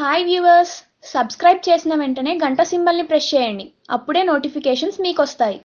Hi viewers subscribe చేసిన వెంటనే గంట సింబల్ని ప్రెస్ చేయండి. అప్పుడే నోటిఫికేషన్స్ మీకు వస్తాయి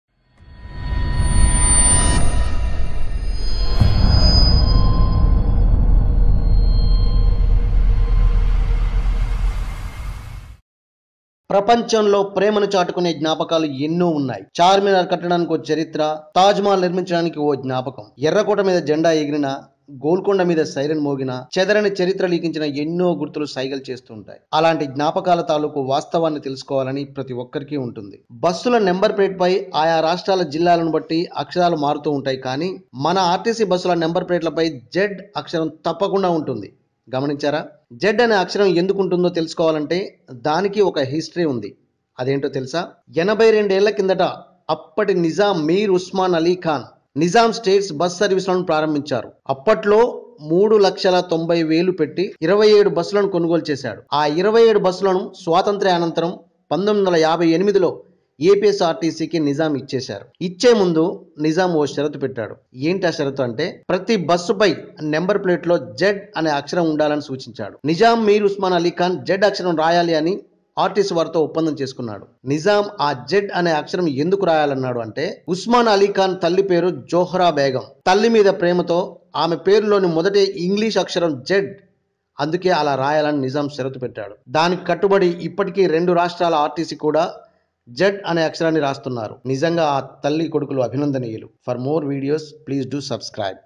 ప్రపంచంలో ప్రేమను చాటుకునే జ్ఞాపకాలు ఎన్నో ఉన్నాయి. చార్మినార్ కట్టడానికి ఓ చరిత్ర తాజ్ మహల్ నిర్మించడానికి ఓ జ్ఞాపకం. ఎర్రకోట మీద జెండా ఎగిరిన గోల్కొండ మీద సైరన్ మోగిన చెదరని చరిత్ర లీకించిన ఎన్నో గుర్తులు సైగలు చేస్తూ ఉంటాయి అలాంటి జ్ఞాపకాల తాలూకు వాస్తవాన్ని తెలుసుకోవాలని ప్రతి ఒక్కరికి ఉంటుంది. బస్సుల నెంబర్ ప్లేట్ పై ఆయా రాష్ట్రాల జిల్లాలను బట్టి అక్షరాలు మారుతూ ఉంటాయి కానీ మన ఆర్టీసీ బస్సుల నెంబర్ ప్లేట్లపై జెడ్ అక్షరం తప్పకుండా ఉంటుంది. గమనించారా? జెడ్ అనే అక్షరం ఎందుకు ఉంటుందో తెలుసుకోవాలంటే దానికి ఒక హిస్టరీ ఉంది. అదేంటో తెలుసా? ఎనభై రెండేళ్ళ కిందట అప్పటి నిజాం మీర్ ఉస్మాన్ అలీ ఖాన్ నిజాం స్టేట్స్ బస్ సర్వీసులను ప్రారంభించారు. అప్పట్లో మూడు లక్షల తొంభై వేలు పెట్టి ఇరవై ఏడు బస్సులను కొనుగోలు చేశాడు. ఆ ఇరవై ఏడు బస్సులను స్వాతంత్ర్య అనంతరం పంతొమ్మిది వందల యాభై ఎనిమిదిలో ఏపీఎస్ఆర్టీసీకి నిజాం ఇచ్చేశారు. ఇచ్చే ముందు నిజాం ఓ షరతు పెట్టాడు. ఏంటి ఆ షరతు అంటే ప్రతి బస్సుపై నెంబర్ ప్లేట్లో జెడ్ అనే అక్షరం ఉండాలని సూచించాడు. నిజాం మీర్ ఉస్మాన్ అలీ ఖాన్ జెడ్ అక్షరం రాయాలి అని ఆర్టీసీ వారితో ఒప్పందం చేసుకున్నాడు. నిజాం ఆ జెడ్ అనే అక్షరం ఎందుకు రాయాలన్నాడు అంటే ఉస్మాన్ అలీ ఖాన్ తల్లి పేరు జోహ్రా బేగం. తల్లి మీద ప్రేమతో ఆమె పేరులోని మొదటి ఇంగ్లీష్ అక్షరం జెడ్ అందుకే అలా రాయాలని నిజాం షరతు పెట్టాడు. దానికి కట్టుబడి ఇప్పటికీ రెండు రాష్ట్రాల ఆర్టీసీ కూడా జెడ్ అనే అక్షరాన్ని రాస్తున్నారు. నిజంగా ఆ తల్లి కొడుకులు అభినందనీయులు. For more videos please do subscribe.